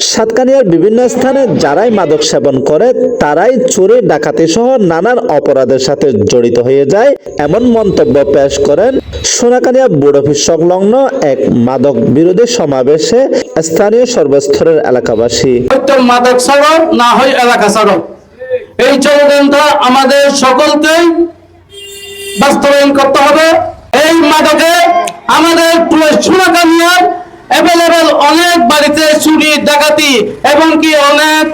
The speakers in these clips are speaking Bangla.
সাতকানিয়ার বিভিন্ন স্থানে যারাই মাদক সেবন করে, তারাই চুরি ডাকাতি সহ নানান অপরাধের সাথে জড়িত হয়ে যায় এমন মন্তব্য পেশ করেন সোনাকানিয়া বোর্ড অফিস সংলগ্ন এক মাদক বিরোধী সমাবেশে স্থানীয় সর্বস্তরের এলাকাবাসী। মাদক সড়ক না হয় এলাকা সড়ক এই চলনটা আমাদের সকলকেই বাস্তবায়ন করতে হবে। এই মাদকে আমাদের সোনাকানিয়ার অ্যাভেলেবেল অনেক বাড়িতে চুরি ডাকাতি এবং কি অনেক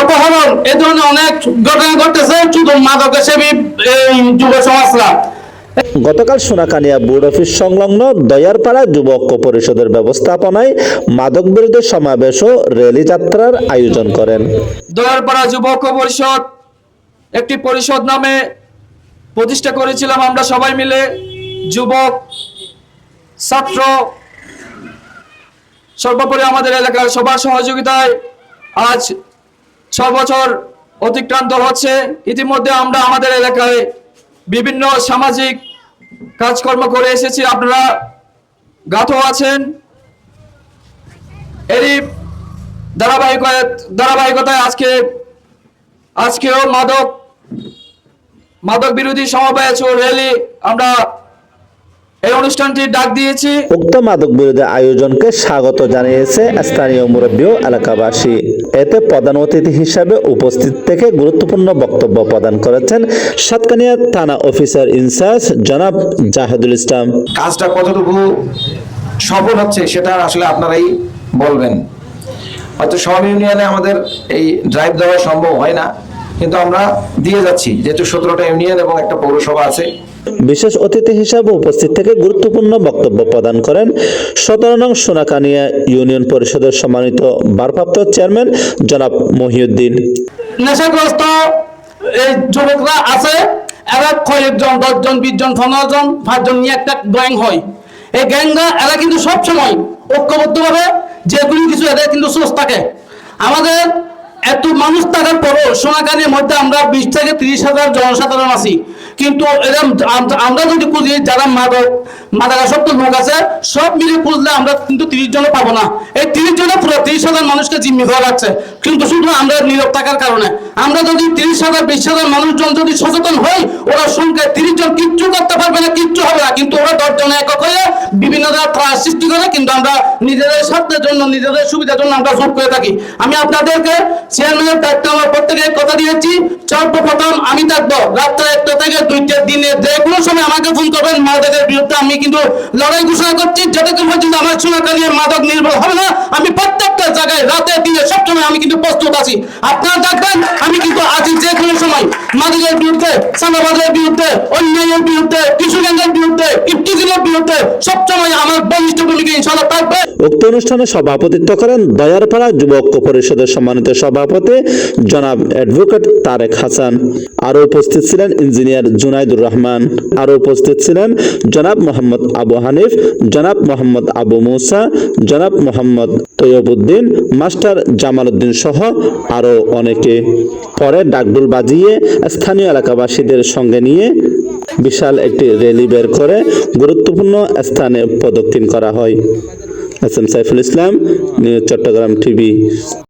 অপহরণ এ ধরনের অনেক ঘটনা ঘটেছে শুধু মাদক সেবী এই যুব সমাজরা। গতকাল সোনাকানিয়া বোর্ড অফিস সংলগ্ন দয়ারপাড়া যুবক পরিষদের ব্যবস্থাপনায় মাদক বিরোধী সমাবেশ ও র্যালি যাত্রার আয়োজন করেন। দয়ারপাড়া যুবক পরিষদ একটি পরিষদ নামে প্রতিষ্ঠা করেছিলাম আমরা সবাই মিলে। যুবক ছাত্র সর্বোপরি আমাদের এলাকার সবার সহযোগিতায় আজ ছ বছর অতিক্রান্ত হচ্ছে। ইতিমধ্যে আমরা আমাদের এলাকায় বিভিন্ন সামাজিক কাজকর্ম করে এসেছি। আপনারা গাথ আছেন। এরই ধারাবাহিকতায় ধারাবাহিকতায় আজকে, আজকেও মাদক মাদক বিরোধী সমাবেশ ও র্যালি আমরা এই অনুষ্ঠানটি ডাক দিয়েছি উক্ত মাদক বিরোধী আয়োজনকে স্বাগত জানিয়েছে স্থানীয় মুরব্বী ও এলাকাবাসী। এতে প্রধান অতিথি হিসাবে উপস্থিত থেকে গুরুত্বপূর্ণ বক্তব্য প্রদান করেছেন সাতকানিয়া থানা অফিসার ইনচার্জ জনাব জাহেদুল ইসলাম। কাজটা কতটুকু সফল হচ্ছে সেটা আসলে আপনারাই বলবেন। হয়তো সব ইউনিয়নে আমাদের এই ড্রাইভ দেওয়া সম্ভব হয় না কিন্তু আমরা দিয়ে যাচ্ছি। যেহেতু সতেরোটা ইউনিয়ন এবং একটা পৌরসভা আছে বিশেষ অতিথি হিসাবে উপস্থিত থেকে গুরুত্বপূর্ণ বক্তব্য প্রদান করেন সতেরো নং সোনাকানিয়া ইউনিয়ন পরিষদের সম্মানিত ভারপ্রাপ্ত চেয়ারম্যান জনাব মহিউদ্দিন। নেশাগ্রস্ত এই যুবকরা আছে, এরা কয়েকজন, দশজন বিশ জন পনেরো জন পাঁচজন নিয়ে একটা গ্যাং হয়। এই গ্যাংরা, এরা কিন্তু সব সময় ঐক্যবদ্ধভাবে যে কোনো কিছু এদের কিন্তু সোর্স থাকে। আমাদের এত মানুষ থাকার পরও সোনাকানির মধ্যে আমরা বিশ থেকে তিরিশ হাজার জনসাধারণ আছি। কিন্তু এরকম আমরা যদি খুঁজি, যারা মাদক, মাদকাসক্ত লোক আছে, সব মিলে খুঁজলে আমরা কিন্তু তিরিশ জনও পাবো না। এই তিরিশ জনে পুরো তিরিশ হাজার মানুষকে জিম্মি হওয়া লাগছে। কিন্তু শুধু আমরা নীরব থাকার কারণে। আমরা যদি তিরিশ হাজার, বিশ হাজার মানুষজন যদি সচেতন হই ওরা সংখ্যায় তিরিশ জন কিচ্ছু করতে পারবে না কিচ্ছু হবে না কিন্তু জন একক হয়ে বিভিন্ন ত্রাস সৃষ্টি করে, কিন্তু আমরা নিজেদের স্বার্থের জন্য, নিজেদের সুবিধার জন্য আমরা করে থাকি। আমি আপনাদেরকে চেয়ারম্যানের দায়িত্ব আমার প্রত্যেকে কথা দিয়েছি। সর্বপ্রথম আমি থাকব রাত্রে একটা থেকে দিনে। যে কোনো সময় আমাকে ফোন করবেন, মাদকের বিরুদ্ধে আমি কিন্তু লড়াই ঘোষণা করছি। যতক্ষণ পর্যন্ত আমার সোনাকালী মাদক নির্ভর হবে না, আমি প্রত্যেকটা জায়গায় রাতে, দিনে, সবসময় আমি কিন্তু প্রস্তুত আছি। আপনারা দেখবেন আমি কিন্তু আছি যে কোনো মাদকের বিরুদ্ধে সাদাবাদের বিরুদ্ধে, অন্যায়ের বিরুদ্ধে, কিশোরগঞ্জের বিরুদ্ধে, ইফতিজিলের বিরুদ্ধে সবসময় আমার বলিষ্ঠ ভূমিকা ইনশাল্লাহ থাকবে। উক্ত অনুষ্ঠানে সভাপতিত্ব করেন দয়ারপাড়া যুবক পরিষদের সম্মানিত সভাপতি জনাব অ্যাডভোকেট তারেক হাসান। আরও উপস্থিত ছিলেন ইঞ্জিনিয়ার জুনাইদুর রহমান। আরও উপস্থিত ছিলেন জনাব মোহাম্মদ আবু হানিফ, জনাব মোহাম্মদ আবু মুসা, জনাব মোহাম্মদ তৈয়বুদ্দিন মাস্টার জামাল উদ্দিন সহ আরও অনেকে। পরে ডাকডুল বাজিয়ে স্থানীয় এলাকাবাসীদের সঙ্গে নিয়ে বিশাল একটি র্যালি বের করে গুরুত্বপূর্ণ স্থানে প্রদক্ষিণ করা হয়। S M Saiful Islam, news Chattogram TV.